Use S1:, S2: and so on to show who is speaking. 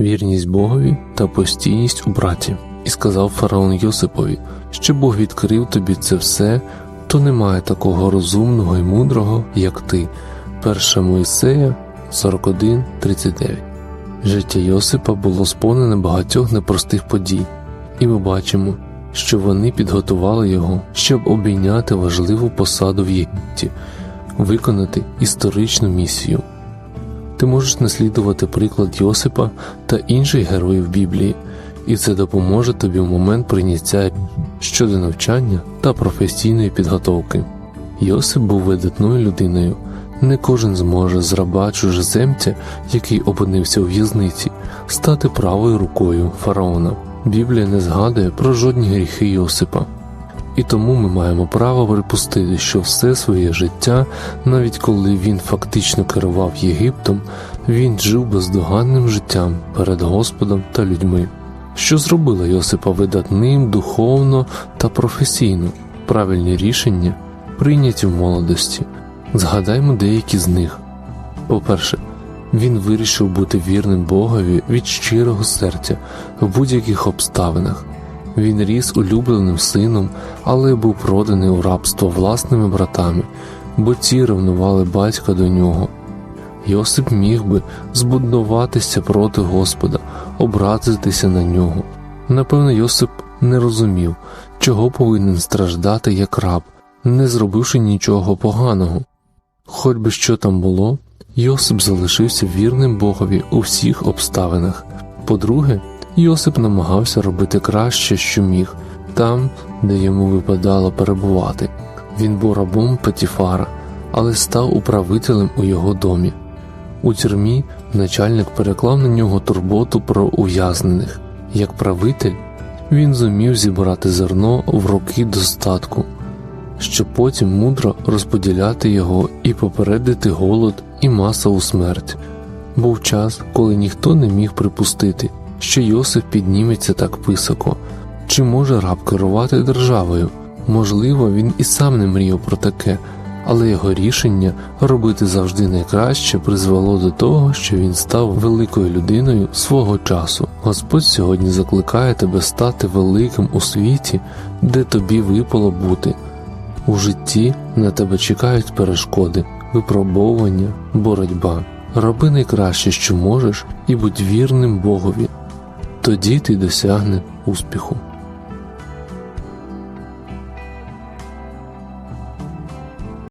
S1: вірність Богові та постійність у браті. І сказав фараон Йосипові, що Бог відкрив тобі це все, то немає такого розумного і мудрого, як ти. 1 Моїсея 41.39 Життя Йосипа було сповнене багатьох непростих подій, і ми бачимо, що вони підготували його, щоб обійняти важливу посаду в Єгипті, виконати історичну місію. Ти можеш наслідувати приклад Йосипа та інших героїв Біблії, і це допоможе тобі в момент прийняття щодо навчання та професійної підготовки. Йосип був видатною людиною. Не кожен зможе з раба чужеземця, який опинився у в'язниці, стати правою рукою фараона. Біблія не згадує про жодні гріхи Йосипа. І тому ми маємо право припустити, що все своє життя, навіть коли він фактично керував Єгиптом, він жив бездоганним життям перед Господом та людьми, що зробило Йосипа видатним духовно та професійно. Правильні рішення прийняті в молодості. Згадаймо деякі з них. По-перше, він вирішив бути вірним Богові від щирого серця в будь-яких обставинах. Він ріс улюбленим сином, але був проданий у рабство власними братами, бо ці ревнували батька до нього. Йосип міг би збудуватися проти Господа, образитися на нього. Напевно, Йосип не розумів, чого повинен страждати як раб, не зробивши нічого поганого. Хоч би що там було, Йосип залишився вірним Богові у всіх обставинах. По-друге, Йосип намагався робити краще, що міг, там, де йому випадало перебувати. Він був рабом Петіфара, але став управителем у його домі. У тюрмі начальник переклав на нього турботу про ув'язнених. Як правитель, він зумів зібрати зерно в роки достатку, щоб потім мудро розподіляти його і попередити голод і масову смерть. Був час, коли ніхто не міг припустити, що Йосиф підніметься так високо. Чи може раб керувати державою? Можливо, він і сам не мріяв про таке, але його рішення робити завжди найкраще призвело до того, що він став великою людиною свого часу. Господь сьогодні закликає тебе стати великим у світі, де тобі випало бути. У житті на тебе чекають перешкоди, випробовування, боротьба. Роби найкраще, що можеш, і будь вірним Богові. Тоді ти досягне успіху.